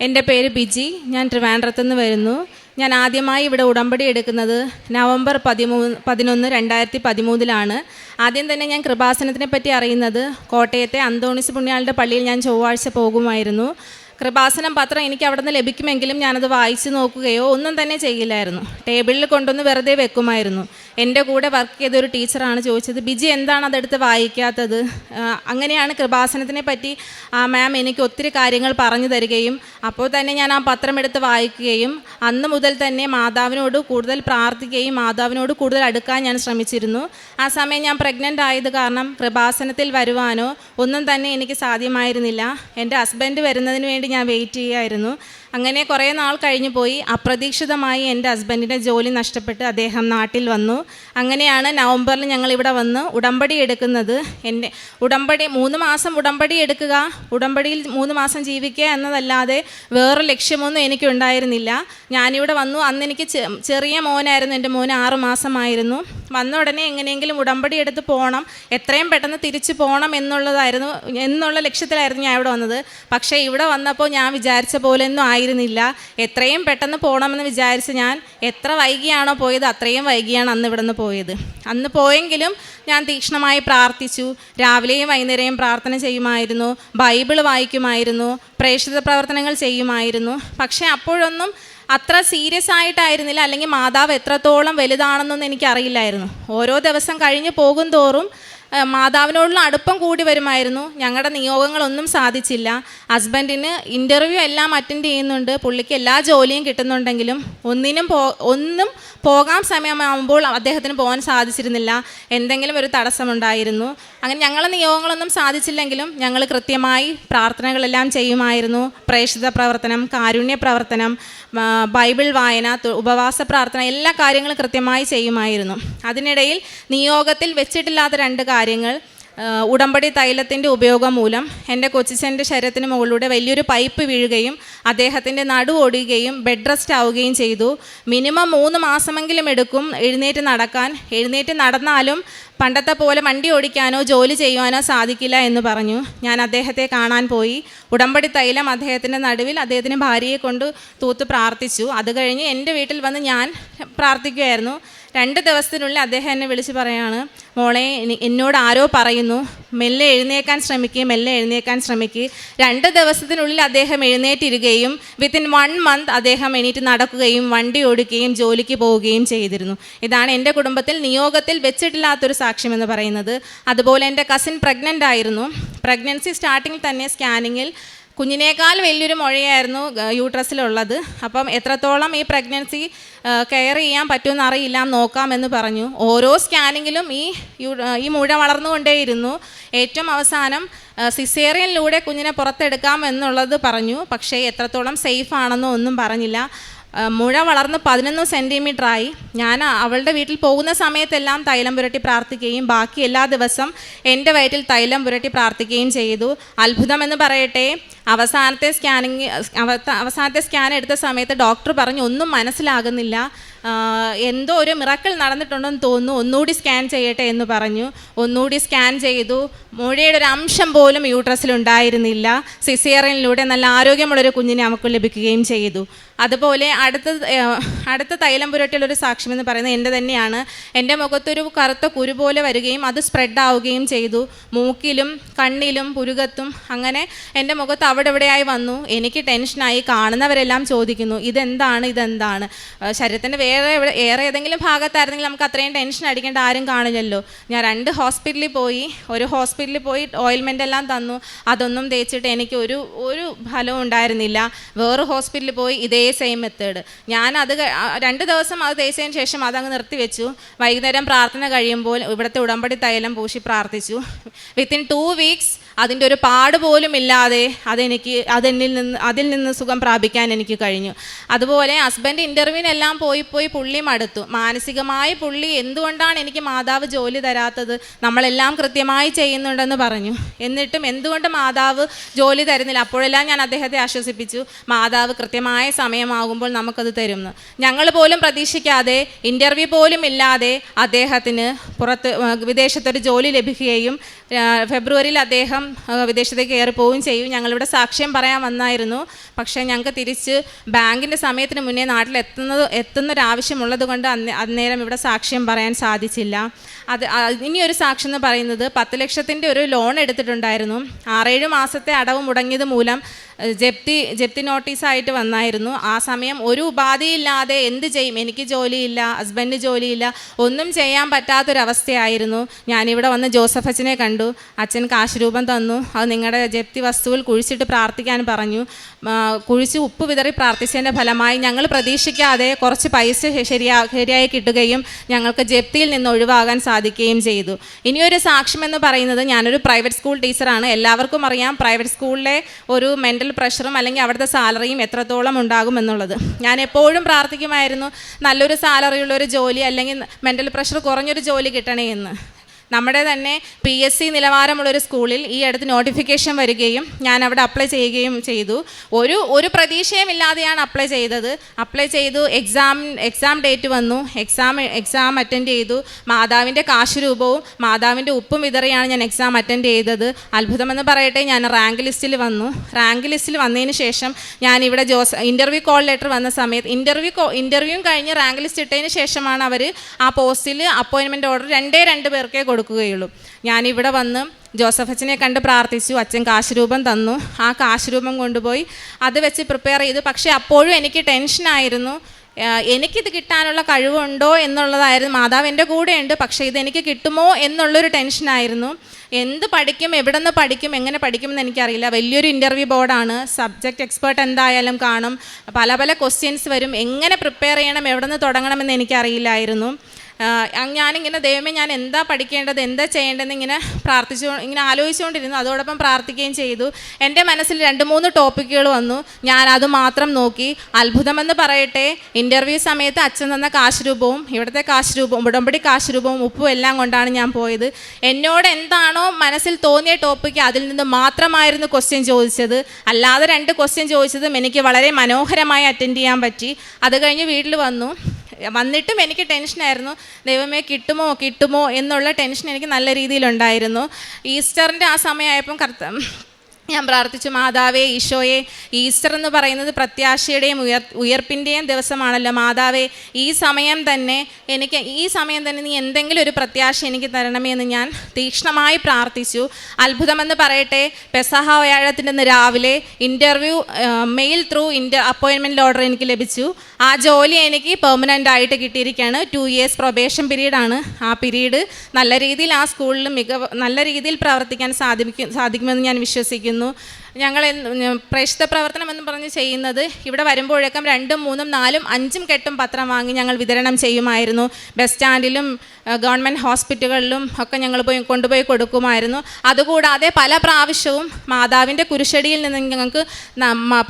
എന്റെ പേര് ബിജി. ഞാൻ ട്രിവാൻഡ്രത്ത് നിന്ന് വരുന്നു. ഞാൻ ആദ്യമായി ഇവിടെ ഉടമ്പടി എടുക്കുന്നത് നവംബർ പതിമൂന്ന് പതിനൊന്ന് രണ്ടായിരത്തി പതിമൂന്നിലാണ് ആദ്യം തന്നെ ഞാൻ കൃപാസനത്തിനെ പറ്റി അറിയുന്നത് കോട്ടയത്തെ അന്തോണിസ് പുണ്യാളുടെ പള്ളിയിൽ ഞാൻ ചൊവ്വാഴ്ച പോകുമായിരുന്നു. കൃപാസനം പത്രം എനിക്ക് അവിടെ നിന്ന് ലഭിക്കുമെങ്കിലും ഞാനത് വായിച്ചു നോക്കുകയോ ഒന്നും തന്നെ ചെയ്യില്ലായിരുന്നു. ടേബിളിൽ കൊണ്ടുവന്ന് വെറുതെ വെക്കുമായിരുന്നു. എന്റെ കൂടെ വർക്ക് ചെയ്ത ഒരു ടീച്ചറാണ് ചോദിച്ചത് ബിജി എന്താണ് അതെടുത്ത് വായിക്കാത്തത്? അങ്ങനെയാണ് കൃപാസനത്തിനെ പറ്റി ആ മാം എനിക്ക് ഒത്തിരി കാര്യങ്ങൾ പറഞ്ഞു തരികയും അപ്പോൾ തന്നെ ഞാൻ ആ പത്രം എടുത്ത് വായിക്കുകയും അന്ന് മുതൽ തന്നെ മാതാവിനോട് കൂടുതൽ പ്രാർത്ഥിക്കുകയും മാതാവിനോട് കൂടുതൽ അടുക്കാൻ ഞാൻ ശ്രമിച്ചിരുന്നു. ആ സമയം ഞാൻ പ്രഗ്നന്റ് ആയത് കാരണം കൃപാസനത്തിൽ വരുവാനോ ഒന്നും തന്നെ എനിക്ക് സാധ്യമായിരുന്നില്ല. എന്റെ ഹസ്ബൻഡ് വരുന്നതിന് വേണ്ടി ഞാൻ വെയിറ്റ് ചെയ്യുമായിരുന്നു അങ്ങനെ കുറേ നാൾ കഴിഞ്ഞു പോയി. അപ്രതീക്ഷിതമായി എന്റെ ഹസ്ബൻഡിന്റെ ജോലി നഷ്ടപ്പെട്ട് അദ്ദേഹം നാട്ടിൽ വന്നു. അങ്ങനെയാണ് നവംബറിൽ ഞങ്ങൾ ഇവിടെ വന്ന് ഉടമ്പടി എടുക്കുന്നത്. എന്റെ ഉടമ്പടി മൂന്ന് മാസം ഉടമ്പടി എടുക്കുക ഉടമ്പടിയിൽ മൂന്ന് മാസം ജീവിക്കുക എന്നതല്ലാതെ വേറെ ലക്ഷ്യമൊന്നും എനിക്കുണ്ടായിരുന്നില്ല ഞാനിവിടെ വന്നു. അന്ന് എനിക്ക് ചെറിയ മോനായിരുന്നു. എന്റെ മോന് ആറ് മാസമായിരുന്നു. വന്ന ഉടനെ എങ്ങനെയെങ്കിലും ഉടമ്പടി എടുത്ത് പോകണം എത്രയും പെട്ടെന്ന് തിരിച്ചു പോകണം എന്നുള്ളതായിരുന്നു എന്നുള്ള ലക്ഷ്യത്തിലായിരുന്നു ഞാൻ ഇവിടെ വന്നത്. പക്ഷേ ഇവിടെ വന്നപ്പോൾ ഞാൻ വിചാരിച്ച പോലെയൊന്നും ആയിരുന്നില്ല എത്രയും പെട്ടെന്ന് പോകണമെന്ന് വിചാരിച്ച് ഞാൻ എത്ര വൈകിയാണോ പോയത് അത്രയും വൈകിയാണ് അന്ന് ഇവിടെ നിന്ന് പോയത്. അന്ന് പോയെങ്കിലും ഞാൻ തീക്ഷ്ണമായി പ്രാർത്ഥിച്ചു. രാവിലെയും വൈകുന്നേരവും പ്രാർത്ഥന ചെയ്യുമായിരുന്നു. ബൈബിൾ വായിക്കുമായിരുന്നു. പ്രേക്ഷിത പ്രവർത്തനങ്ങൾ ചെയ്യുമായിരുന്നു. പക്ഷേ അപ്പോഴൊന്നും അത്ര സീരിയസ് ആയിട്ടായിരുന്നില്ല. അല്ലെങ്കിൽ മാതാവ് എത്രത്തോളം വലുതാണെന്നൊന്നും എനിക്കറിയില്ലായിരുന്നു. ഓരോ ദിവസം കഴിഞ്ഞ് പോകും തോറും മാതാവിനോടുള്ള അടുപ്പം കൂടി വരുമായിരുന്നു. ഞങ്ങളുടെ നിയോഗങ്ങളൊന്നും സാധിച്ചില്ല. ഹസ്ബൻഡിന് ഇന്റർവ്യൂ എല്ലാം അറ്റൻഡ് ചെയ്യുന്നുണ്ട്. പുള്ളിക്ക് എല്ലാ ജോലിയും കിട്ടുന്നുണ്ടെങ്കിലും ഒന്നിനും പോ ഒന്നും പോകാൻ സമയമാകുമ്പോൾ അദ്ദേഹത്തിന് പോകാൻ സാധിച്ചിരുന്നില്ല. എന്തെങ്കിലും ഒരു തടസ്സമുണ്ടായിരുന്നു. അങ്ങനെ ഞങ്ങളെ നിയോഗങ്ങളൊന്നും സാധിച്ചില്ലെങ്കിലും ഞങ്ങൾ കൃത്യമായി പ്രാർത്ഥനകളെല്ലാം ചെയ്യുമായിരുന്നു. പ്രേക്ഷിത പ്രവർത്തനം കാരുണ്യ പ്രവർത്തനം ബൈബിൾ വായന ഉപവാസ പ്രാർത്ഥന എല്ലാ കാര്യങ്ങളും കൃത്യമായി ചെയ്യുമായിരുന്നു. അതിനിടയിൽ നിയോഗത്തിൽ വെച്ചിട്ടില്ലാത്ത രണ്ട് കാര്യങ്ങൾ ഉടമ്പടി തൈലത്തിന്റെ ഉപയോഗം മൂലം എന്റെ കൊച്ചിച്ചന്റെ ശരീരത്തിന് മുകളിലൂടെ വലിയൊരു പൈപ്പ് വീഴുകയും അദ്ദേഹത്തിന്റെ നടു ഓടുകയും ബെഡ് റെസ്റ്റ് ആവുകയും ചെയ്തു. മിനിമം മൂന്ന് മാസമെങ്കിലും എടുക്കും എഴുന്നേറ്റ് നടക്കാൻ. എഴുന്നേറ്റ് നടന്നാലും പണ്ടത്തെ പോലെ വണ്ടി ഓടിക്കാനോ ജോലി ചെയ്യുവാനോ സാധിക്കില്ല എന്ന് പറഞ്ഞു. ഞാൻ അദ്ദേഹത്തെ കാണാൻ പോയി. ഉടമ്പടി തൈലം അദ്ദേഹത്തിന്റെ നടുവിൽ അദ്ദേഹത്തിന്റെ ഭാര്യയെ കൊണ്ട് തൂത്ത് പ്രാർത്ഥിച്ചു. അത് കഴിഞ്ഞ് എന്റെ വീട്ടിൽ വന്ന് ഞാൻ പ്രാർത്ഥിക്കുകയായിരുന്നു രണ്ട് ദിവസത്തിനുള്ളിൽ അദ്ദേഹം എന്നെ വിളിച്ച് പറയാണ് മോളെ എന്നോട് ആരോ പറയുന്നു. മെല്ലെ എഴുന്നേക്കാൻ ശ്രമിക്കുക മെല്ലെ എഴുന്നേക്കാൻ ശ്രമിക്കുക രണ്ട് ദിവസത്തിനുള്ളിൽ അദ്ദേഹം എഴുന്നേറ്റിരിക്കുകയും വിത്തിൻ വൺ മന്ത് അദ്ദേഹം എണീറ്റ് നടക്കുകയും വണ്ടി ഓടിക്കുകയും ജോലിക്ക് പോവുകയും ചെയ്തിരുന്നു. ഇതാണ് എന്റെ കുടുംബത്തിൽ നിയോഗത്തിൽ വെച്ചിട്ടില്ലാത്തൊരു സാക്ഷ്യമെന്ന് പറയുന്നത്. അതുപോലെ എന്റെ കസിൻ പ്രഗ്നന്റ് ആയിരുന്നു. പ്രഗ്നൻസി സ്റ്റാർട്ടിങ്ങിൽ തന്നെ സ്കാനിങ്ങിൽ കുഞ്ഞിനേക്കാൾ വലിയൊരു മുഴയായിരുന്നു യൂട്രസിലുള്ളത്. അപ്പം എത്രത്തോളം ഈ പ്രഗ്നൻസി കെയർ ചെയ്യാൻ പറ്റുമെന്ന് അറിയില്ല നോക്കാമെന്ന് പറഞ്ഞു. ഓരോ സ്കാനിങ്ങിലും ഈ ഈ മുഴ വളർന്നുകൊണ്ടേയിരുന്നു. ഏറ്റവും അവസാനം സിസേറിയനിലൂടെ കുഞ്ഞിനെ പുറത്തെടുക്കാം എന്നുള്ളത് പറഞ്ഞു. പക്ഷേ എത്രത്തോളം സേഫ് ആണെന്നോ ഒന്നും പറഞ്ഞില്ല. മുഴ വളർന്ന് പതിനൊന്ന് സെന്റിമീറ്റർ ആയി. ഞാൻ അവളുടെ വീട്ടിൽ പോകുന്ന സമയത്തെല്ലാം തൈലം പുരട്ടി പ്രാർത്ഥിക്കുകയും ബാക്കി എല്ലാ ദിവസം എന്റെ വയറ്റിൽ തൈലം പുരട്ടി പ്രാർത്ഥിക്കുകയും ചെയ്തു. അത്ഭുതമെന്ന് പറയട്ടെ അവസാനത്തെ സ്കാനിങ് അവസാനത്തെ സ്കാൻ എടുത്ത സമയത്ത് ഡോക്ടർ പറഞ്ഞു ഒന്നും മനസ്സിലാകുന്നില്ല. എന്തോ ഒരു മിറക്കൾ നടന്നിട്ടുണ്ടെന്ന് തോന്നുന്നു. ഒന്നുകൂടി സ്കാൻ ചെയ്യട്ടെ എന്ന് പറഞ്ഞു. ഒന്നുകൂടി സ്കാൻ ചെയ്തു. മുഴയുടെ ഒരു അംശം പോലും യൂട്രസിൽ ഉണ്ടായിരുന്നില്ല. സിസേറിയനിലൂടെ നല്ല ആരോഗ്യമുള്ളൊരു കുഞ്ഞിനെ നമുക്ക് ലഭിക്കുകയും ചെയ്തു. അതുപോലെ അടുത്ത അടുത്ത തൈലം പുരട്ടിയുള്ളൊരു സാക്ഷ്യം എന്ന് പറയുന്നത് എന്റെ തന്നെയാണ്. എന്റെ മുഖത്തൊരു കറുത്ത കുരു പോലെ വരികയും അത് സ്പ്രെഡ് ആവുകയും ചെയ്തു. മൂക്കിലും കണ്ണിലും പുരുകത്തും അങ്ങനെ എന്റെ മുഖത്ത് അവിടെ ഇവിടെയായി വന്നു. എനിക്ക് ടെൻഷനായി കാണുന്നവരെല്ലാം ചോദിക്കുന്നു ഇതെന്താണ്? ഇതെന്താണ്? ശരീരത്തിന്റെ വേറെ എവിടെ- വേറെ ഏതെങ്കിലും ഭാഗത്തായിരുന്നെങ്കിൽ നമുക്ക് അത്രയും ടെൻഷൻ അടിക്കേണ്ട ആരും കാണില്ലല്ലോ. ഞാൻ രണ്ട് ഹോസ്പിറ്റലിൽ പോയി ഒരു ഹോസ്പിറ്റലിൽ പോയി ഓയിൽമെന്റ് എല്ലാം തന്നു. അതൊന്നും തേച്ചിട്ട് എനിക്ക് ഒരു ഒരു ഫലവും ഉണ്ടായിരുന്നില്ല. വേറെ ഹോസ്പിറ്റലിൽ പോയി ഇതേ സെയിം മെത്തേഡ് ഞാൻ അത് രണ്ട് ദിവസം അത് തേച്ചതിന് ശേഷം അതങ്ങ് നിർത്തിവെച്ചു വൈകുന്നേരം പ്രാർത്ഥന കഴിയുമ്പോൾ ഇവിടുത്തെ ഉടമ്പടി തൈലം പൂശി പ്രാർത്ഥിച്ചു. വിത്തിൻ ടു വീക്സ് അതിന്റെ ഒരു പാട് പോലും ഇല്ലാതെ അതെനിക്ക് അതെന്നിൽ നിന്ന് അതിൽ നിന്ന് സുഖം പ്രാപിക്കാൻ എനിക്ക് കഴിഞ്ഞു. അതുപോലെ ഹസ്ബൻഡ് ഇന്റർവ്യൂവിനെല്ലാം പോയി പോയി പുള്ളി മടുത്തു. മാനസികമായി പുള്ളി എന്തുകൊണ്ടാണ് എനിക്ക് മാതാവ് ജോലി തരാത്തത്? നമ്മളെല്ലാം കൃത്യമായി ചെയ്യുന്നുണ്ടെന്ന് പറഞ്ഞു. എന്നിട്ടും എന്തുകൊണ്ട് മാതാവ് ജോലി തരുന്നില്ല? അപ്പോഴെല്ലാം ഞാൻ അദ്ദേഹത്തെ ആശ്വസിപ്പിച്ചു. മാതാവ് കൃത്യമായ സമയമാകുമ്പോൾ നമുക്കത് തരുമെന്ന് ഞങ്ങൾ പോലും പ്രതീക്ഷിക്കാതെ ഇന്റർവ്യൂ പോലും ഇല്ലാതെ അദ്ദേഹത്തിന് പുറത്ത് വിദേശത്തൊരു ജോലി ലഭിക്കുകയും ഫെബ്രുവരിയിൽ അദ്ദേഹം ആ, വിദേശത്തേക്ക് കയറി പോവുകയും ചെയ്യും. ഞങ്ങളിവിടെ സാക്ഷ്യം പറയാൻ വന്നായിരുന്നു. പക്ഷേ ഞങ്ങൾക്ക് തിരിച്ച് ബാങ്കിന്റെ സമയത്തിന് മുന്നേ നാട്ടിൽ എത്തുന്നത് എത്തുന്നൊരാവശ്യമുള്ളത് കൊണ്ട് അന്ന് അന്നേരം ഇവിടെ സാക്ഷ്യം പറയാൻ സാധിച്ചില്ല. അത് ഇനിയൊരു സാക്ഷ്യം എന്ന് പറയുന്നത് പത്ത് ലക്ഷത്തിന്റെ ഒരു ലോൺ എടുത്തിട്ടുണ്ടായിരുന്നു. ആറേഴ് മാസത്തെ അടവ് മുടങ്ങിയത് മൂലം ജപ്തി ജപ്തി നോട്ടീസായിട്ട് വന്നായിരുന്നു. ആ സമയം ഒരു ഉപാധിയില്ലാതെ എന്ത് ചെയ്യും? എനിക്ക് ജോലിയില്ല ഹസ്ബൻഡ് ജോലിയില്ല ഒന്നും ചെയ്യാൻ പറ്റാത്തൊരവസ്ഥയായിരുന്നു. ഞാനിവിടെ വന്ന് ജോസഫ് അച്ഛനെ കണ്ടു. അച്ഛൻ കാശ് രൂപം തന്നു. അത് നിങ്ങളുടെ ജപ്തി വസ്തുവിൽ കുഴിച്ചിട്ട് പ്രാർത്ഥിക്കാൻ പറഞ്ഞു. കുഴിച്ച് ഉപ്പ് വിതറി പ്രാർത്ഥിച്ചതിന്റെ ഫലമായി ഞങ്ങൾ പ്രതീക്ഷിക്കാതെ കുറച്ച് പൈസ ശരിയാ ശരിയായി കിട്ടുകയും ഞങ്ങൾക്ക് ജപ്തിയിൽ നിന്ന് ഒഴിവാകാൻ സാധിക്കുകയും ചെയ്തു. ഇനിയൊരു സാക്ഷ്യം എന്ന് പറയുന്നത് ഞാനൊരു പ്രൈവറ്റ് സ്കൂൾ ടീച്ചറാണ്. എല്ലാവർക്കും അറിയാം. പ്രൈവറ്റ് സ്കൂളിലെ ഒരു മെന്റൽ പ്രഷറും അല്ലെങ്കിൽ അവിടുത്തെ സാലറിയും എത്രത്തോളം ഉണ്ടാകും എന്നുള്ളത്. ഞാൻ എപ്പോഴും പ്രാർത്ഥിക്കുമായിരുന്നു നല്ലൊരു സാലറിയുള്ള ഒരു ജോലി അല്ലെങ്കിൽ മെന്റൽ പ്രഷർ കുറഞ്ഞൊരു ജോലി കിട്ടണേ എന്ന്. നമ്മുടെ തന്നെ പി എസ് സി നിലവാരമുള്ളൊരു സ്കൂളിൽ ഈ അടുത്ത് നോട്ടിഫിക്കേഷൻ വരികയും ഞാൻ അവിടെ അപ്ലൈ ചെയ്യുകയും ചെയ്തു. ഒരു ഒരു പ്രതീക്ഷയും ഇല്ലാതെയാണ് അപ്ലൈ ചെയ്തത്. അപ്ലൈ ചെയ്തു എക്സാം എക്സാം ഡേറ്റ് വന്നു. എക്സാം എക്സാം അറ്റൻഡ് ചെയ്തു. മാതാവിന്റെ കാശുരൂപവും മാതാവിന്റെ ഉപ്പും വിതറിയാണ് ഞാൻ എക്സാം അറ്റൻഡ് ചെയ്തത്. അത്ഭുതമെന്ന് പറയട്ടെ ഞാൻ റാങ്ക് ലിസ്റ്റിൽ വന്നു. റാങ്ക് ലിസ്റ്റിൽ വന്നതിന് ശേഷം ഞാൻ ഇവിടെ ജോസ് ഇന്റർവ്യൂ കോൾ ലെറ്റർ വന്ന സമയത്ത് ഇന്റർവ്യൂ ഇന്റർവ്യൂ കഴിഞ്ഞ് റാങ്ക് ലിസ്റ്റ് ഇട്ടതിന് ശേഷമാണ് അവർ ആ പോസ്റ്റിൽ അപ്പോയിൻമെന്റ് ഓർഡർ രണ്ടേ രണ്ട് പേർക്കേ കൊടുക്കുകയുള്ളൂ. ഞാനിവിടെ വന്ന് ജോസഫ് അച്ഛനെ കണ്ട് പ്രാർത്ഥിച്ചു. അച്ഛൻ കാശുരൂപം തന്നു. ആ കാശുരൂപം കൊണ്ടുപോയി അത് വെച്ച് പ്രിപ്പയർ ചെയ്തു. പക്ഷേ അപ്പോഴും എനിക്ക് ടെൻഷനായിരുന്നു എനിക്കിത് കിട്ടാനുള്ള കഴിവുണ്ടോ എന്നുള്ളതായിരുന്നു. മാതാവ് എന്റെ കൂടെയുണ്ട്. പക്ഷേ ഇത് എനിക്ക് കിട്ടുമോ എന്നുള്ളൊരു ടെൻഷനായിരുന്നു എന്ത് പഠിക്കും എവിടെ നിന്ന് പഠിക്കും എങ്ങനെ പഠിക്കുമെന്ന് എനിക്കറിയില്ല. വലിയൊരു ഇന്റർവ്യൂ ബോർഡാണ് സബ്ജക്റ്റ് എക്സ്പേർട്ട് എന്തായാലും കാണും. പല പല ക്വസ്റ്റ്യൻസ് വരും. എങ്ങനെ പ്രിപ്പയർ ചെയ്യണം എവിടെ നിന്ന് തുടങ്ങണമെന്ന് എനിക്കറിയില്ലായിരുന്നു. ഞാനിങ്ങനെ ദൈവമേ ഞാൻ എന്താ പഠിക്കേണ്ടത് എന്താ ചെയ്യേണ്ടതെന്ന് ഇങ്ങനെ പ്രാർത്ഥിച്ചു ഇങ്ങനെ ആലോചിച്ചുകൊണ്ടിരുന്നു. അതോടൊപ്പം പ്രാർത്ഥിക്കുകയും ചെയ്തു. എന്റെ മനസ്സിൽ രണ്ട് മൂന്ന് ടോപ്പിക്കുകൾ വന്നു. ഞാൻ അത് മാത്രം നോക്കി. അത്ഭുതമെന്ന് പറയട്ടെ ഇന്റർവ്യൂ സമയത്ത് അച്ഛൻ തന്ന കാശ് രൂപവും ഇവിടുത്തെ കാശ് രൂപവും ഉടമ്പടി കാശ് രൂപവും ഉപ്പും എല്ലാം കൊണ്ടാണ് ഞാൻ പോയത്. എന്നോട് എന്താണോ മനസ്സിൽ തോന്നിയ ടോപ്പിക്ക് അതിൽ നിന്ന് മാത്രമായിരുന്നു ക്വസ്റ്റ്യൻ ചോദിച്ചത്. അല്ലാതെ രണ്ട് ക്വസ്റ്റ്യൻ ചോദിച്ചതും എനിക്ക് വളരെ മനോഹരമായി അറ്റൻഡ് ചെയ്യാൻ പറ്റി. അത് കഴിഞ്ഞ് വീട്ടിൽ വന്നു. വന്നിട്ടും എനിക്ക് ടെൻഷനായിരുന്നു ദൈവമേ കിട്ടുമോ കിട്ടുമോ എന്നുള്ള ടെൻഷൻ എനിക്ക് നല്ല രീതിയിലുണ്ടായിരുന്നു. ഈസ്റ്ററിന്റെ ആ സമയമായപ്പം കർത്ത ഞാൻ പ്രാർത്ഥിച്ചു മാതാവേ ഈശോയെ ഈസ്റ്റർ എന്ന് പറയുന്നത് പ്രത്യാശയുടെയും ഉയർ ഉയർപ്പിന്റെയും ദിവസമാണല്ലോ. മാതാവേ ഈ സമയം തന്നെ എനിക്ക് ഈ സമയം തന്നെ നീ എന്തെങ്കിലും ഒരു പ്രത്യാശ എനിക്ക് തരണമേ എന്ന് ഞാൻ തീക്ഷ്ണമായി പ്രാർത്ഥിച്ചു. അത്ഭുതമെന്ന് പറയട്ടെ പെസഹ വ്യാഴത്തിന്റെ രാവിലെ ഇന്റർവ്യൂ മെയിൽ ത്രൂ ഇന്റർ അപ്പോയിൻമെന്റ് ഓർഡർ എനിക്ക് ലഭിച്ചു. ആ ജോലി എനിക്ക് പെർമനന്റ് ആയിട്ട് കിട്ടിയിരിക്കുകയാണ്. ടു ഇയേഴ്സ് പ്രൊബേഷൻ പീരീഡാണ് ആ പീരീഡ് നല്ല രീതിയിൽ ആ സ്കൂളിൽ മികവ് നല്ല രീതിയിൽ പ്രവർത്തിക്കാൻ സാധിക്കും സാധിക്കുമെന്ന് ഞാൻ വിശ്വസിക്കുന്നു. menino ഞങ്ങൾ പ്രേക്ഷിത പ്രവർത്തനം എന്ന് പറഞ്ഞ് ചെയ്യുന്നത് ഇവിടെ വരുമ്പോഴേക്കും രണ്ടും മൂന്നും നാലും അഞ്ചും കെട്ടും പത്രം വാങ്ങി ഞങ്ങൾ വിതരണം ചെയ്യുമായിരുന്നു. ബസ് സ്റ്റാൻഡിലും ഗവൺമെന്റ് ഹോസ്പിറ്റലുകളിലും ഒക്കെ ഞങ്ങൾ പോയി കൊണ്ടുപോയി കൊടുക്കുമായിരുന്നു. അതുകൂടാതെ പല പ്രാവശ്യവും മാതാവിന്റെ കുരിശടിയിൽ നിന്ന് ഞങ്ങൾക്ക്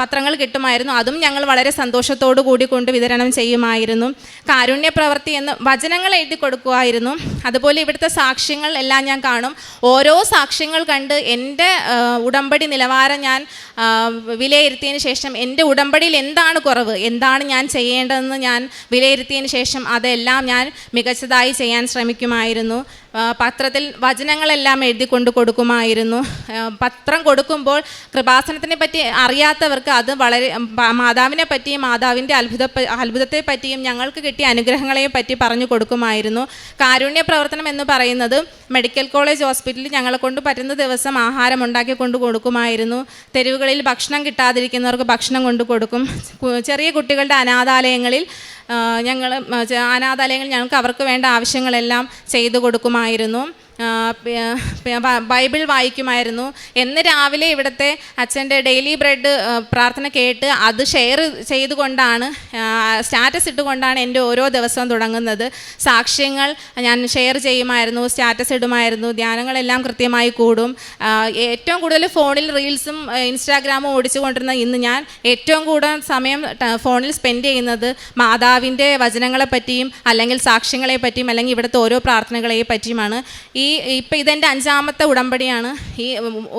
പത്രങ്ങൾ കിട്ടുമായിരുന്നു. അതും ഞങ്ങൾ വളരെ സന്തോഷത്തോടു കൂടി കൊണ്ട് വിതരണം ചെയ്യുമായിരുന്നു. കാരുണ്യ പ്രവൃത്തി എന്ന് വചനങ്ങൾ എഴുതി കൊടുക്കുമായിരുന്നു. അതുപോലെ ഇവിടുത്തെ സാക്ഷ്യങ്ങൾ എല്ലാം ഞാൻ കാണും. ഓരോ സാക്ഷ്യങ്ങൾ കണ്ട് എന്റെ ഉടമ്പടി നിലവാരം ഞാൻ ആ, വിലയിരുത്തിയതിന് ശേഷം എന്റെ ഉടമ്പടിയിൽ എന്താണ് കുറവ് എന്താണ് ഞാൻ ചെയ്യേണ്ടതെന്ന് ഞാൻ വിലയിരുത്തിയതിന് ശേഷം അതെല്ലാം ഞാൻ മികച്ചതായി ചെയ്യാൻ ശ്രമിക്കുമായിരുന്നു. പത്രത്തിൽ വചനങ്ങളെല്ലാം എഴുതി കൊണ്ട് കൊടുക്കുമായിരുന്നു പത്രം കൊടുക്കുമ്പോൾ കൃപാസനത്തിനെ പറ്റി അറിയാത്തവർക്ക് അത് വളരെ മാതാവിനെ പറ്റിയും മാതാവിന്റെ അത്ഭുത അത്ഭുതത്തെ പറ്റിയും ഞങ്ങൾക്ക് കിട്ടിയ അനുഗ്രഹങ്ങളെ പറ്റി പറഞ്ഞു കൊടുക്കുമായിരുന്നു. കാരുണ്യ പ്രവർത്തനം എന്ന് പറയുന്നത് മെഡിക്കൽ കോളേജ് ഹോസ്പിറ്റലിൽ ഞങ്ങളെ കൊണ്ട് പറ്റുന്ന ദിവസം ആഹാരം ഉണ്ടാക്കി കൊണ്ട് കൊടുക്കുമായിരുന്നു. തെരുവുകളിൽ ഭക്ഷണം കിട്ടാതിരിക്കുന്നവർക്ക് ഭക്ഷണം കൊണ്ട് കൊടുക്കും. ചെറിയ കുട്ടികളുടെ അനാഥാലയങ്ങളിൽ ഞങ്ങൾ അനാഥാലയങ്ങളിൽ ഞങ്ങൾക്ക് അവർക്ക് വേണ്ട ആവശ്യങ്ങളെല്ലാം ചെയ്തു കൊടുക്കുമായിരുന്നു. ബൈബിൾ വായിക്കുമായിരുന്നു. എന്ന് രാവിലെ ഇവിടുത്തെ അച്ഛന്റെ ഡെയിലി ബ്രെഡ് പ്രാർത്ഥന കേട്ട് അത് ഷെയർ ചെയ്തുകൊണ്ടാണ് സ്റ്റാറ്റസ് ഇട്ടുകൊണ്ടാണ് എന്റെ ഓരോ ദിവസവും തുടങ്ങുന്നത്. സാക്ഷ്യങ്ങൾ ഞാൻ ഷെയർ ചെയ്യുമായിരുന്നു സ്റ്റാറ്റസ് ഇടുമായിരുന്നു ധ്യാനങ്ങളെല്ലാം കൃത്യമായി കൂടും. ഏറ്റവും കൂടുതൽ ഫോണിൽ റീൽസും ഇൻസ്റ്റാഗ്രാമും ഓടിച്ചുകൊണ്ടിരുന്ന ഇന്ന് ഞാൻ ഏറ്റവും കൂടുതൽ സമയം ഫോണിൽ സ്പെൻഡ് ചെയ്യുന്നത് മാതാവിന്റെ വചനങ്ങളെപ്പറ്റിയും അല്ലെങ്കിൽ സാക്ഷ്യങ്ങളെ പറ്റിയും അല്ലെങ്കിൽ ഇവിടുത്തെ ഓരോ പ്രാർത്ഥനകളെ പറ്റിയുമാണ് ഈ ഈ ഇപ്പം ഇതെന്റെ അഞ്ചാമത്തെ ഉടമ്പടിയാണ്. ഈ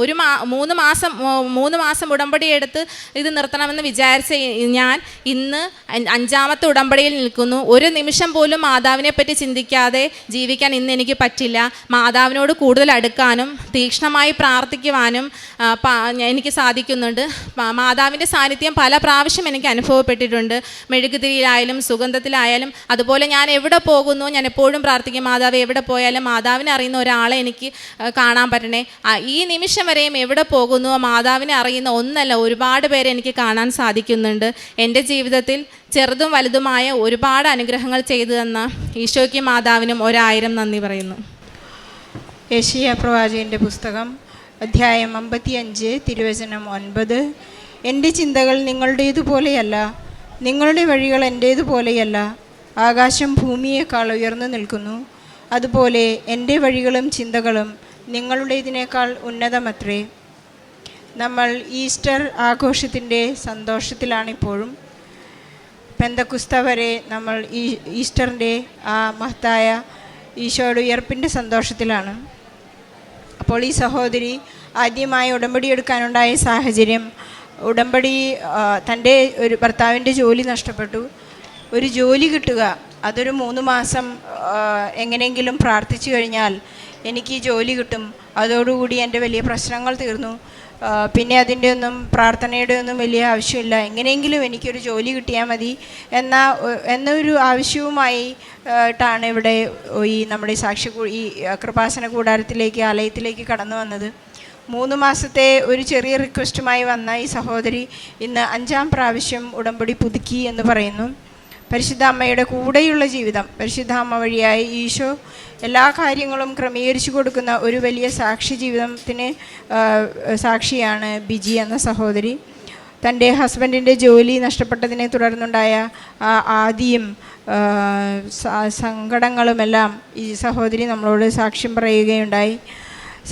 ഒരു മാ മൂന്ന് മാസം മൂന്ന് മാസം ഉടമ്പടി എടുത്ത് ഇത് നിർത്തണമെന്ന് വിചാരിച്ച ഞാൻ ഇന്ന് അഞ്ചാമത്തെ ഉടമ്പടിയിൽ നിൽക്കുന്നു. ഒരു നിമിഷം പോലും മാതാവിനെ പറ്റി ചിന്തിക്കാതെ ജീവിക്കാൻ ഇന്ന് എനിക്ക് പറ്റില്ല. മാതാവിനോട് കൂടുതൽ അടുക്കാനും തീക്ഷ്ണമായി പ്രാർത്ഥിക്കുവാനും എനിക്ക് സാധിക്കുന്നുണ്ട്. മാതാവിന്റെ സാന്നിധ്യം പല പ്രാവശ്യം എനിക്ക് അനുഭവപ്പെട്ടിട്ടുണ്ട്. മെഴുകുതിരിയിലായാലും സുഗന്ധത്തിലായാലും അതുപോലെ ഞാൻ എവിടെ പോകുന്നു ഞാൻ എപ്പോഴും പ്രാർത്ഥിക്കും മാതാവ് എവിടെ പോയാലും മാതാവിനെ അറിയുന്ന ഒരാളെ എനിക്ക് കാണാൻ പറ്റണേ. ഈ നിമിഷം വരെയും എവിടെ പോകുന്നു മാതാവിനെ അറിയുന്ന ഒന്നല്ല ഒരുപാട് പേരെ എനിക്ക് കാണാൻ സാധിക്കുന്നുണ്ട്. എന്റെ ജീവിതത്തിൽ ചെറുതും വലുതുമായ ഒരുപാട് അനുഗ്രഹങ്ങൾ ചെയ്തു തന്ന ഈശോയ്ക്ക് മാതാവിനും ഒരായിരം നന്ദി പറയുന്നു. യേശിയ പ്രവാചകന്റെ പുസ്തകം അധ്യായം അമ്പത്തിയഞ്ച് തിരുവചനം ഒൻപത്. എന്റെ ചിന്തകൾ നിങ്ങളുടേതുപോലെയല്ല നിങ്ങളുടെ വഴികൾ എന്റേതുപോലെയല്ല. ആകാശം ഭൂമിയേക്കാൾ ഉയർന്നു നിൽക്കുന്നു. അതുപോലെ എന്റെ വഴികളും ചിന്തകളും നിങ്ങളുടേതിനേക്കാൾ ഉന്നതമത്രേ. നമ്മൾ ഈസ്റ്റർ ആഘോഷത്തിന്റെ സന്തോഷത്തിലാണിപ്പോഴും. പെന്തക്കുസ്ത വരെ നമ്മൾ ഈ ഈസ്റ്ററിന്റെ ആ മഹത്തായ ഈശോയുടെ ഉയർപ്പിന്റെ സന്തോഷത്തിലാണ്. അപ്പോൾ ഈ സഹോദരി ആദ്യമായി ഉടമ്പടി എടുക്കാനുണ്ടായ സാഹചര്യം ഉടമ്പടി തന്റെ ഒരു ഭർത്താവിന്റെ ജോലി നഷ്ടപ്പെട്ടു. ഒരു ജോലി കിട്ടുക അതൊരു മൂന്ന് മാസം എങ്ങനെയെങ്കിലും പ്രാർത്ഥിച്ചു കഴിഞ്ഞാൽ എനിക്ക് ജോലി കിട്ടും. അതോടുകൂടി എന്റെ വലിയ പ്രശ്നങ്ങൾ തീർന്നു. പിന്നെ അതിന്റെ ഒന്നും പ്രാർത്ഥനയുടെ ഒന്നും വലിയ ആവശ്യമില്ല. എങ്ങനെയെങ്കിലും എനിക്കൊരു ജോലി കിട്ടിയാൽ മതി എന്ന എന്നൊരു ആവശ്യവുമായി ട്ടാണ് ഇവിടെ ഈ നമ്മുടെ സാക്ഷി ഈ കൃപാസന കൂടാരത്തിലേക്ക് ആലയത്തിലേക്ക് കടന്നു വന്നത്. മൂന്ന് മാസത്തെ ഒരു ചെറിയ റിക്വസ്റ്റുമായി വന്ന ഈ സഹോദരി ഇന്ന് അഞ്ചാം പ്രാവശ്യം ഉടമ്പടി പുതുക്കി എന്ന് പറയുന്നു. പരിശുദ്ധ അമ്മയുടെ കൂടെയുള്ള ജീവിതം പരിശുദ്ധ അമ്മ വഴിയായി ഈശോ എല്ലാ കാര്യങ്ങളും ക്രമീകരിച്ചു കൊടുക്കുന്ന ഒരു വലിയ സാക്ഷി ജീവിതത്തിന് സാക്ഷിയാണ് ബിജി എന്ന സഹോദരി. തന്റെ ഹസ്ബൻഡിന്റെ ജോലി നഷ്ടപ്പെട്ടതിനെ തുടർന്നുണ്ടായ ആദിയും സങ്കടങ്ങളുമെല്ലാം ഈ സഹോദരി നമ്മളോട് സാക്ഷ്യം പറയുകയുണ്ടായി.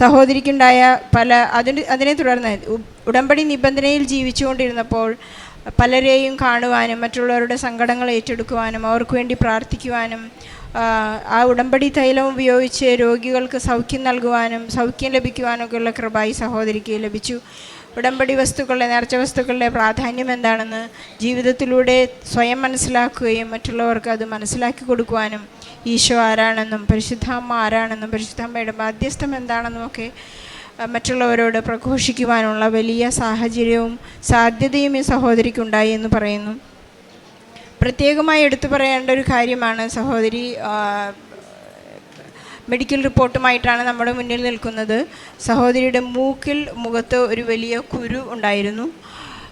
സഹോദരിക്കുണ്ടായ പല അതിന് അതിനെ തുടർന്ന് ഉടമ്പടി നിബന്ധനയിൽ ജീവിച്ചുകൊണ്ടിരുന്നപ്പോൾ പലരെയും കാണുവാനും മറ്റുള്ളവരുടെ സങ്കടങ്ങൾ ഏറ്റെടുക്കുവാനും അവർക്ക് വേണ്ടി പ്രാർത്ഥിക്കുവാനും ആ, ഉടമ്പടി തൈലം ഉപയോഗിച്ച് രോഗികൾക്ക് സൗഖ്യം നൽകുവാനും സൗഖ്യം ലഭിക്കുവാനൊക്കെയുള്ള കൃപ ഈ സഹോദരിക്ക് ലഭിച്ചു. ഉടമ്പടി വസ്തുക്കളുടെ നേർച്ച വസ്തുക്കളുടെ പ്രാധാന്യം എന്താണെന്ന് ജീവിതത്തിലൂടെ സ്വയം മനസ്സിലാക്കുകയും മറ്റുള്ളവർക്ക് അത് മനസ്സിലാക്കി കൊടുക്കുവാനും ഈശോ ആരാണെന്നും പരിശുദ്ധാമ്മ ആരാണെന്നും പരിശുദ്ധാമ്മയുടെ ബാധ്യസ്ഥം എന്താണെന്നും ഒക്കെ മറ്റുള്ളവരോട് പ്രഘോഷിക്കുവാനുള്ള വലിയ സാഹചര്യവും സാധ്യതയും ഈ സഹോദരിക്കുണ്ടായി എന്ന് പറയുന്നു. പ്രത്യേകമായി എടുത്തു പറയേണ്ട ഒരു കാര്യമാണ് സഹോദരി മെഡിക്കൽ റിപ്പോർട്ടുമായിട്ടാണ് നമ്മുടെ മുന്നിൽ നിൽക്കുന്നത്. സഹോദരിയുടെ മൂക്കിൽ മുഖത്ത് ഒരു വലിയ കുരു ഉണ്ടായിരുന്നു.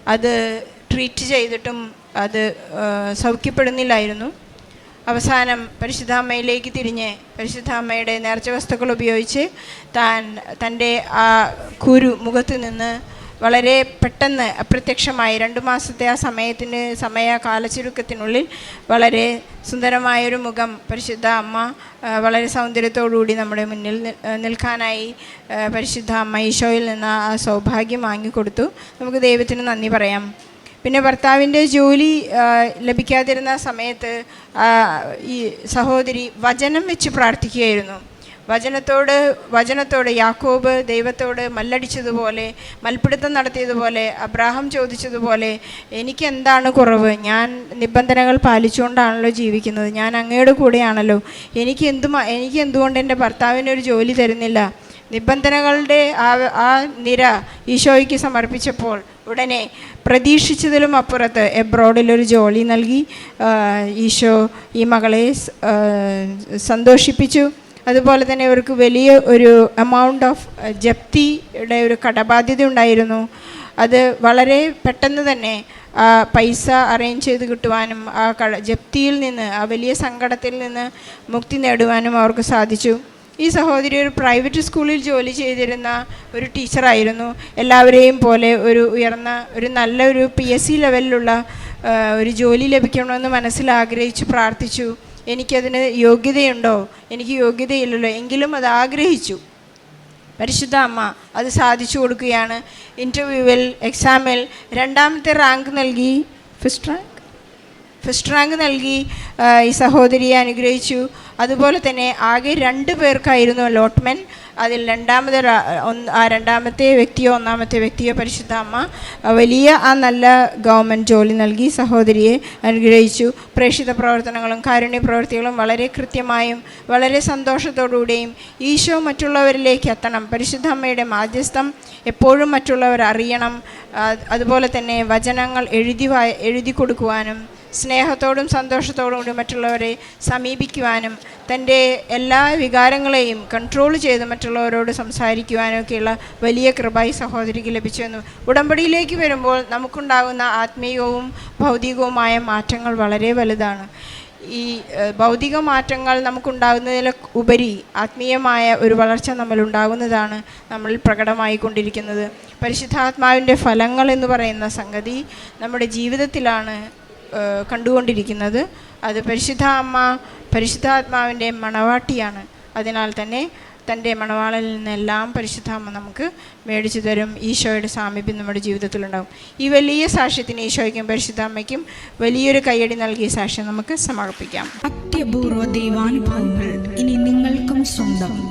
അത് ട്രീറ്റ് ചെയ്തിട്ടും അത് സൗഖ്യപ്പെടുന്നില്ലായിരുന്നു. അവസാനം പരിശുദ്ധാമ്മയിലേക്ക് തിരിഞ്ഞ് പരിശുദ്ധാമ്മയുടെ നേർച്ച വസ്തുക്കൾ ഉപയോഗിച്ച് താൻ തന്റെ ആ കുരു മുഖത്ത് നിന്ന് വളരെ പെട്ടെന്ന് അപ്രത്യക്ഷമായി രണ്ട് മാസത്തെ ആ സമയത്തിന് സമയ കാലച്ചുരുക്കത്തിനുള്ളിൽ വളരെ സുന്ദരമായൊരു മുഖം പരിശുദ്ധ അമ്മ വളരെ സൗന്ദര്യത്തോടുകൂടി നമ്മുടെ മുന്നിൽ നിൽക്കാനായി പരിശുദ്ധ അമ്മ ഈശോയിൽ നിന്ന് ആ സൗഭാഗ്യം വാങ്ങിക്കൊടുത്തു. നമുക്ക് ദൈവത്തിന് നന്ദി പറയാം. പിന്നെ ഭർത്താവിന്റെ ജോലി ലഭിക്കാതിരുന്ന സമയത്ത് ഈ സഹോദരി വചനം വെച്ച് പ്രാർത്ഥിക്കുകയായിരുന്നു. വചനത്തോട് വചനത്തോട് യാക്കോബ് ദൈവത്തോട് മല്ലടിച്ചതുപോലെ മൽപ്പിടുത്തം നടത്തിയതുപോലെ അബ്രാഹം ചോദിച്ചതുപോലെ എനിക്ക് എന്താണ് കുറവ്? ഞാൻ നിബന്ധനകൾ പാലിച്ചുകൊണ്ടാണല്ലോ ജീവിക്കുന്നത്. ഞാൻ അങ്ങയുടെ കൂടെയാണല്ലോ. എനിക്ക് എന്തുമാ എനിക്ക് എന്തുകൊണ്ട് എന്റെ ഭർത്താവിനൊരു ജോലി തരുന്നില്ല? നിബന്ധനകളുടെ ആ ആ നിര ഈശോയ്ക്ക് സമർപ്പിച്ചപ്പോൾ ഉടനെ പ്രതീക്ഷിച്ചതിലും അപ്പുറത്ത് എബ്രോഡിലൊരു ജോലി നൽകി. ഈശോ ഈ മകളെ സന്തോഷിപ്പിച്ചു. അതുപോലെ തന്നെ അവർക്ക് വലിയ ഒരു എമൗണ്ട് ഓഫ് ജപ്തിയുടെ ഒരു കടബാധ്യത ഉണ്ടായിരുന്നു. അത് വളരെ പെട്ടെന്ന് തന്നെ പൈസ അറേഞ്ച് ചെയ്ത് കിട്ടുവാനും ആ ജപ്തിയിൽ നിന്ന് ആ വലിയ സങ്കടത്തിൽ നിന്ന് മുക്തി നേടുവാനും അവർക്ക് സാധിച്ചു. ഈ സഹോദരി ഒരു പ്രൈവറ്റ് സ്കൂളിൽ ജോലി ചെയ്തിരുന്ന ഒരു ടീച്ചറായിരുന്നു എല്ലാവരെയും പോലെ ഒരു ഉയർന്ന ഒരു നല്ലൊരു പി എസ് സി ലെവലിലുള്ള ഒരു ജോലി ലഭിക്കണമെന്ന് മനസ്സിൽ ആഗ്രഹിച്ചു പ്രാർത്ഥിച്ചു. എനിക്കതിന് യോഗ്യതയുണ്ടോ? എനിക്ക് യോഗ്യതയില്ലല്ലോ. എങ്കിലും അത് ആഗ്രഹിച്ചു. പരിശുദ്ധ അമ്മ അത് സാധിച്ചു കൊടുക്കുകയാണ്. ഇന്റർവ്യൂവിൽ എക്സാമിൽ രണ്ടാമത്തെ റാങ്ക് നൽകി. ഫസ്റ്റ് റാങ്ക് ഫസ്റ്റ് റാങ്ക് നൽകി ഈ സഹോദരിയെ അനുഗ്രഹിച്ചു. അതുപോലെ തന്നെ ആകെ രണ്ട് പേർക്കായിരുന്നു അലോട്ട്മെന്റ് അതിൽ രണ്ടാമത് ആ രണ്ടാമത്തെ വ്യക്തിയോ ഒന്നാമത്തെ വ്യക്തിയോ പരിശുദ്ധ അമ്മ വലിയ ആ നല്ല ഗവൺമെന്റ് ജോലി നൽകി സഹോദരിയെ അനുഗ്രഹിച്ചു. പ്രേക്ഷിത പ്രവർത്തനങ്ങളും കാരുണ്യ പ്രവൃത്തികളും വളരെ കൃത്യമായും വളരെ സന്തോഷത്തോടുകൂടിയും ഈശോ മറ്റുള്ളവരിലേക്ക് എത്തണം. പരിശുദ്ധ അമ്മയുടെ മാധ്യസ്ഥം എപ്പോഴും മറ്റുള്ളവർ അറിയണം. അതുപോലെ തന്നെ വചനങ്ങൾ എഴുതി എഴുതി കൊടുക്കുവാനും സ്നേഹത്തോടും സന്തോഷത്തോടും കൂടി മറ്റുള്ളവരെ സമീപിക്കുവാനും തന്റെ എല്ലാ വികാരങ്ങളെയും കൺട്രോൾ ചെയ്ത് മറ്റുള്ളവരോട് സംസാരിക്കുവാനും ഒക്കെയുള്ള വലിയ കൃപ ഈ സഹോദരിക്ക് ലഭിച്ചെന്നു ഉടമ്പടിയിലേക്ക് വരുമ്പോൾ നമുക്കുണ്ടാകുന്ന ആത്മീയവും ഭൗതികവുമായ മാറ്റങ്ങൾ വളരെ വലുതാണ്. ഈ ഭൗതിക മാറ്റങ്ങൾ നമുക്കുണ്ടാകുന്നതിൽ ഉപരി ആത്മീയമായ ഒരു വളർച്ച നമ്മളുണ്ടാകുന്നതാണ് നമ്മളിൽ പ്രകടമായിക്കൊണ്ടിരിക്കുന്നത്. പരിശുദ്ധാത്മാവിന്റെ ഫലങ്ങൾ എന്ന് പറയുന്ന സംഗതി നമ്മുടെ ജീവിതത്തിലാണ് കണ്ടുകൊണ്ടിരിക്കുന്നത്. അത് പരിശുദ്ധ അമ്മ പരിശുദ്ധാത്മാവിന്റെ മണവാട്ടിയാണ്. അതിനാൽ തന്നെ തന്റെ മണവാളിൽ നിന്നെല്ലാം പരിശുദ്ധ അമ്മ നമുക്ക് മേടിച്ചു തരും. ഈശോയുടെ സാമീപ്യം നമ്മുടെ ജീവിതത്തിലുണ്ടാകും. ഈ വലിയ സാക്ഷ്യത്തിന് ഈശോയ്ക്കും പരിശുദ്ധ അമ്മയ്ക്കും വലിയൊരു കയ്യടി നൽകിയ സാക്ഷ്യം നമുക്ക് സമർപ്പിക്കാം അത്യപൂർവ ദൈവാനുഭവങ്ങൾ ഇനി നിങ്ങൾക്കും സ്വന്തം.